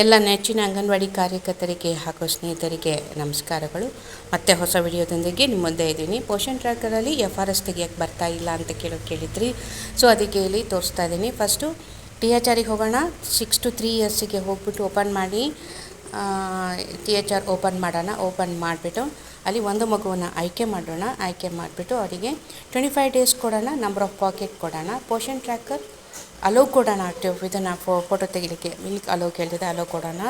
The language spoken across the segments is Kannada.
ಎಲ್ಲ ನೆಚ್ಚಿನ ಅಂಗನವಾಡಿ ಕಾರ್ಯಕರ್ತರಿಗೆ ಹಾಗೂ ಸ್ನೇಹಿತರಿಗೆ ನಮಸ್ಕಾರಗಳು. ಮತ್ತೆ ಹೊಸ ವಿಡಿಯೋದೊಂದಿಗೆ ನಿಮ್ಮ ಮುಂದೆ ಇದ್ದೀನಿ. ಪೋಷನ್ ಟ್ರ್ಯಾಕರಲ್ಲಿ ಎಫ್ ಆರ್ ಎಸ್ ತೆಗಿಯೋಕ್ಕೆ ಬರ್ತಾ ಇಲ್ಲ ಅಂತ ಕೇಳೋ ಕೇಳಿದ್ರಿ. ಸೊ ಅದಕ್ಕೆ ಇಲ್ಲಿ ತೋರಿಸ್ತಾ ಇದ್ದೀನಿ. ಫಸ್ಟು ಟಿ ಎಚ್ ಆರಿಗೆ ಹೋಗೋಣ ಸಿಕ್ಸ್ ಟು ತ್ರೀ ಇಯರ್ಸಿಗೆ ಹೋಗ್ಬಿಟ್ಟು ಓಪನ್ ಮಾಡಿ ಟಿ ಎಚ್ ಆರ್ ಓಪನ್ ಮಾಡೋಣ. ಓಪನ್ ಮಾಡಿಬಿಟ್ಟು ಅಲ್ಲಿ ಒಂದು ಮಗುವನ್ನು ಆಯ್ಕೆ ಮಾಡೋಣ. ಆಯ್ಕೆ ಮಾಡಿಬಿಟ್ಟು ಅವರಿಗೆ ಟ್ವೆಂಟಿ ಫೈವ್ ಡೇಸ್ ಕೊಡೋಣ. ನಂಬರ್ ಆಫ್ ಪಾಕೆಟ್ ಕೊಡೋಣ. ಪೋಷನ್ ಟ್ರ್ಯಾಕರ್ ಅಲೋ ಕೊಡೋಣ ಇದನ್ನು ಫೋಟೋ ತೆಗಿಲಿಕ್ಕೆ ಮಿಲ್ಕ್ ಅಲೋ ಕೇಳ್ತಿದೆ ಅಲೋ ಕೊಡೋಣ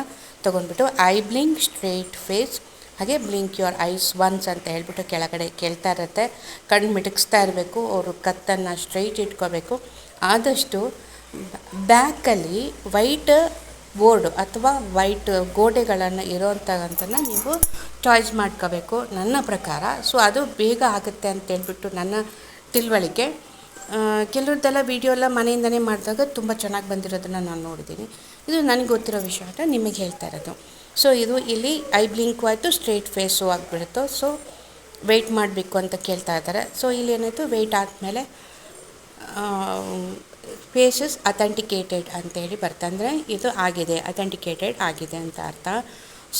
ತೊಗೊಂಡ್ಬಿಟ್ಟು ಐ ಬ್ಲಿಂಕ್ ಸ್ಟ್ರೇಟ್ ಫೇಸ್, ಹಾಗೆ ಬ್ಲಿಂಕ್ ಯುವರ್ ಐಸ್ ಒನ್ಸ್ ಅಂತ ಹೇಳ್ಬಿಟ್ಟು ಕೆಳಗಡೆ ಕೇಳ್ತಾ ಇರುತ್ತೆ. ಕಣ್ಣು ಮಿಟುಕಿಸ್ತಾ ಇರಬೇಕು, ಅವರು ಕತ್ತನ್ನು ಸ್ಟ್ರೈಟ್ ಇಟ್ಕೋಬೇಕು. ಆದಷ್ಟು ಬ್ಯಾಕಲ್ಲಿ ವೈಟ್ ಬೋರ್ಡ್ ಅಥವಾ ವೈಟ್ ಗೋಡೆಗಳನ್ನು ಇರೋವಂಥಗಂತನ ನೀವು ಚಾಯ್ಸ್ ಮಾಡ್ಕೋಬೇಕು ನನ್ನ ಪ್ರಕಾರ. ಸೊ ಅದು ಬೇಗ ಆಗುತ್ತೆ ಅಂತ ಹೇಳ್ಬಿಟ್ಟು ನನ್ನ ತಿಳುವಳಿಕೆ. ಕೆಲವ್ರದ್ದೆಲ್ಲ ವೀಡಿಯೋ ಎಲ್ಲ ಮನೆಯಿಂದನೇ ಮಾಡಿದಾಗ ತುಂಬ ಚೆನ್ನಾಗಿ ಬಂದಿರೋದನ್ನು ನಾನು ನೋಡಿದ್ದೀನಿ. ಇದು ನನಗೆ ಗೊತ್ತಿರೋ ವಿಷಯ ಅಂತ ನಿಮಗೆ ಹೇಳ್ತಾ ಇರೋದು. ಸೊ ಇದು ಇಲ್ಲಿ ಐ ಬ್ಲಿಂಕು ಆಯಿತು, ಸ್ಟ್ರೇಟ್ ಫೇಸು ಆಗಿಬಿಡುತ್ತೋ ಸೊ ವೆಯ್ಟ್ ಮಾಡಬೇಕು ಅಂತ ಕೇಳ್ತಾ ಇದ್ದಾರೆ. ಸೊ ಇಲ್ಲಿ ಏನಾಯಿತು ವೆಯ್ಟ್ ಆದಮೇಲೆ ಫೇಸಸ್ ಅಥೆಂಟಿಕೇಟೆಡ್ ಅಂತೇಳಿ ಬರ್ತಂದರೆ ಇದು ಆಗಿದೆ ಅಥೆಂಟಿಕೇಟೆಡ್ ಆಗಿದೆ ಅಂತ ಅರ್ಥ.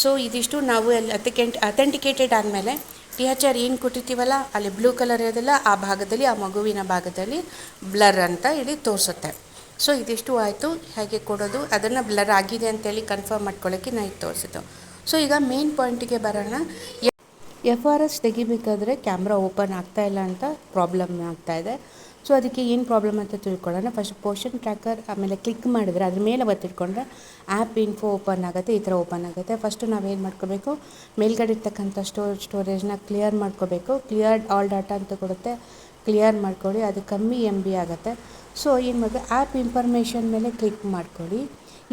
ಸೊ ಇದಿಷ್ಟು ನಾವು ಅಲ್ಲಿ ಅಥಿಕೆಂಟ್ ಅಥೆಂಟಿಕೇಟೆಡ್ ಆದಮೇಲೆ ಟಿ ಎಚ್ ಆರ್ ಏನು ಕೊಟ್ಟಿರ್ತೀವಲ್ಲ, ಅಲ್ಲಿ ಬ್ಲೂ ಕಲರ್ ಇರೋದಿಲ್ಲ ಆ ಭಾಗದಲ್ಲಿ, ಆ ಮಗುವಿನ ಭಾಗದಲ್ಲಿ ಬ್ಲರ್ ಅಂತ ಇಲ್ಲಿ ತೋರಿಸುತ್ತೆ. ಸೊ ಇದಿಷ್ಟು ಆಯಿತು. ಹೇಗೆ ಕೊಡೋದು? ಅದನ್ನು ಬ್ಲರ್ ಆಗಿದೆ ಅಂತೇಳಿ ಕನ್ಫರ್ಮ್ ಮಾಡ್ಕೊಳ್ಳೋಕ್ಕೆ ನಾನು ಇದು ತೋರಿಸಿದ್ದು. ಸೊ ಈಗ ಮೇನ್ ಪಾಯಿಂಟಿಗೆ ಬರೋಣ. ಎಫ್ ಆರ್ ಎಸ್ ತೆಗಿಬೇಕಾದ್ರೆ ಕ್ಯಾಮ್ರಾ ಓಪನ್ ಆಗ್ತಾ ಇಲ್ಲ ಅಂತ ಪ್ರಾಬ್ಲಮ್ ಆಗ್ತಾ ಇದೆ. ಸೊ ಅದಕ್ಕೆ ಏನು ಪ್ರಾಬ್ಲಮ್ ಅಂತ ತಿಳ್ಕೊಳ್ಳೋಣ. ಫಸ್ಟ್ ಪೋರ್ಷನ್ ಟ್ರ್ಯಾಕರ್ ಆಮೇಲೆ ಕ್ಲಿಕ್ ಮಾಡಿದ್ರೆ ಅದ್ರ ಮೇಲೆ ಒತ್ತಿಟ್ಕೊಂಡ್ರೆ ಆ್ಯಪ್ ಇನ್ಫೋ ಓಪನ್ ಆಗುತ್ತೆ, ಈ ಥರ ಓಪನ್ ಆಗುತ್ತೆ. ಫಸ್ಟು ನಾವೇನು ಮಾಡ್ಕೋಬೇಕು? ಮೇಲ್ಗಡೆ ಇರ್ತಕ್ಕಂಥ ಸ್ಟೋರ್ ಸ್ಟೋರೇಜ್ನ ಕ್ಲಿಯರ್ ಮಾಡ್ಕೋಬೇಕು. ಕ್ಲಿಯರ್ ಆಲ್ ಡಾಟಾ ಅಂತ ಕೊಡುತ್ತೆ. ಕ್ಲಿಯರ್ ಮಾಡ್ಕೊಳ್ಳಿ. ಅದು ಕಮ್ಮಿ ಎಂ ಬಿ ಆಗುತ್ತೆ. ಸೊ ಏನು ಮಾಡಬೇಕು? ಆ್ಯಪ್ ಇನ್ಫಾರ್ಮೇಷನ್ ಮೇಲೆ ಕ್ಲಿಕ್ ಮಾಡ್ಕೊಳ್ಳಿ.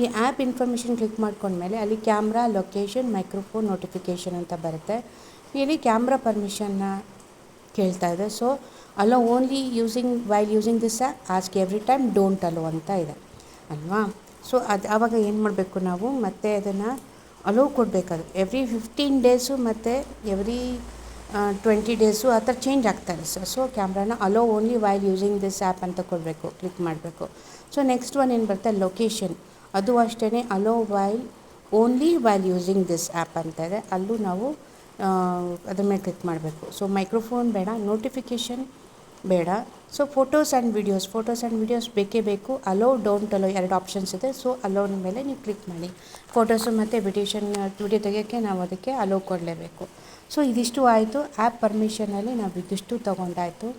ಈ ಆ್ಯಪ್ ಇನ್ಫಾರ್ಮೇಷನ್ ಕ್ಲಿಕ್ ಮಾಡ್ಕೊಂಡ್ಮೇಲೆ ಅಲ್ಲಿ ಕ್ಯಾಮ್ರಾ ಲೊಕೇಶನ್ ಮೈಕ್ರೋಫೋನ್ ನೋಟಿಫಿಕೇಷನ್ ಅಂತ ಬರುತ್ತೆ. ಇಲ್ಲಿ ಕ್ಯಾಮ್ರಾ ಪರ್ಮಿಷನ್ನ ಕೇಳ್ತಾ ಇದೆ. So allow only using while using this app ask every time don't allow ಅಂತ ಇದೆ. ಅಲ್ವಾ? ಸೊ ಅದು ಆವಾಗ ಏನು ಮಾಡಬೇಕು ನಾವು? ಮತ್ತೆ ಅದನ್ನು ಅಲೋ ಕೊಡಬೇಕದು ಎವ್ರಿ ಫಿಫ್ಟೀನ್ ಡೇಸು ಮತ್ತು ಎವ್ರಿ ಟ್ವೆಂಟಿ ಡೇಸು ಆ ಥರ ಚೇಂಜ್ ಆಗ್ತಾರೆ sir. So ಕ್ಯಾಮ್ರಾನ allow only while using this app ಅಂತ ಕೊಡಬೇಕು ಕ್ಲಿಕ್ ಮಾಡಬೇಕು. ಸೊ ನೆಕ್ಸ್ಟ್ ಒನ್ ಏನು ಬರುತ್ತೆ? ಲೊಕೇಶನ್ ಅದು ಅಷ್ಟೇ allow while only while using this app ಅಂತ ಇದೆ. ಅಲ್ಲೂ ನಾವು ಅದ್ರ ಮೇಲೆ ಕ್ಲಿಕ್ ಮಾಡಬೇಕು. ಸೊ ಮೈಕ್ರೋಫೋನ್ ಬೇಡ ನೋಟಿಫಿಕೇಷನ್ ಬೇಡ. So photos and videos photos and videos ಬೇಕೇ ಬೇಕು. ಅಲೋ ಡೋಂಟ್ ಅಲೋ ಎರಡು ಆಪ್ಷನ್ಸ್ ಇದೆ. ಸೊ ಅಲೋನ ಮೇಲೆ ನೀವು ಕ್ಲಿಕ್ ಮಾಡಿ. ಫೋಟೋಸು ಮತ್ತು ವಿಡಿಯೇಷನ್ ವಿಡಿಯೋ ತೆಗೆಯೋಕ್ಕೆ ನಾವು ಅದಕ್ಕೆ ಅಲೋ ಕೊಡಲೇಬೇಕು. ಸೊ ಇದಿಷ್ಟು ಆಯಿತು. ಆ್ಯಪ್ ಪರ್ಮಿಷನಲ್ಲಿ ನಾವು ಇದಿಷ್ಟು ತೊಗೊಂಡಾಯಿತು.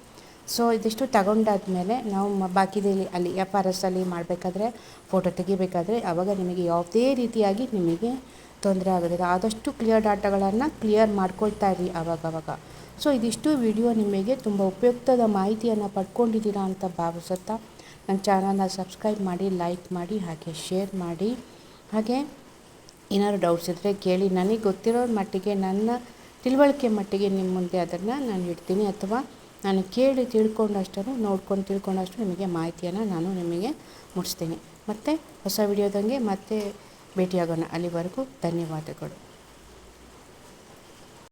ಸೊ ಇದಿಷ್ಟು ತಗೊಂಡಾದ್ಮೇಲೆ ನಾವು ಬಾಕಿದಲ್ಲಿ ಅಲ್ಲಿ ಎಫ್ ಆರ್ ಎಸ್ ಅಲ್ಲಿ ಮಾಡಬೇಕಾದ್ರೆ ಫೋಟೋ ತೆಗಿಬೇಕಾದ್ರೆ ಆವಾಗ ನಿಮಗೆ ಯಾವುದೇ ರೀತಿಯಾಗಿ ನಿಮಗೆ ತೊಂದರೆ ಆಗೋದಿಲ್ಲ. ಆದಷ್ಟು ಕ್ಲಿಯರ್ ಡಾಟಾಗಳನ್ನು ಕ್ಲಿಯರ್ ಮಾಡ್ಕೊಳ್ತಾ ಇರಿ ಆವಾಗವಾಗ ಸೊ ಇದಿಷ್ಟು ವಿಡಿಯೋ ನಿಮಗೆ ತುಂಬ ಉಪಯುಕ್ತದ ಮಾಹಿತಿಯನ್ನು ಪಡ್ಕೊಂಡಿದ್ದೀರಾ ಅಂತ ಭಾವಿಸುತ್ತಾ ನನ್ನ ಚಾನಲ್ನ ಸಬ್ಸ್ಕ್ರೈಬ್ ಮಾಡಿ ಲೈಕ್ ಮಾಡಿ, ಹಾಗೆ ಶೇರ್ ಮಾಡಿ. ಹಾಗೆ ಏನಾದ್ರು ಡೌಟ್ಸ್ ಇದ್ದರೆ ಕೇಳಿ. ನನಗೆ ಗೊತ್ತಿರೋ ಮಟ್ಟಿಗೆ, ನನ್ನ ತಿಳುವಳಿಕೆ ಮಟ್ಟಿಗೆ ನಿಮ್ಮ ಮುಂದೆ ಅದನ್ನು ನಾನು ಇಡ್ತೀನಿ. ಅಥವಾ ನಾನು ಕೇಳಿ ತಿಳ್ಕೊಂಡಷ್ಟನ್ನು, ನೋಡ್ಕೊಂಡು ತಿಳ್ಕೊಂಡಷ್ಟು ನಿಮಗೆ ಮಾಹಿತಿಯನ್ನು ನಾನು ನಿಮಗೆ ಮುಟ್ಟಿಸ್ತೀನಿ ಮತ್ತು ಹೊಸ ವಿಡಿಯೋದಂಗೆ ಮತ್ತೆ భేటీ అగొన అలీ వరకు ధన్యవాదಗಳು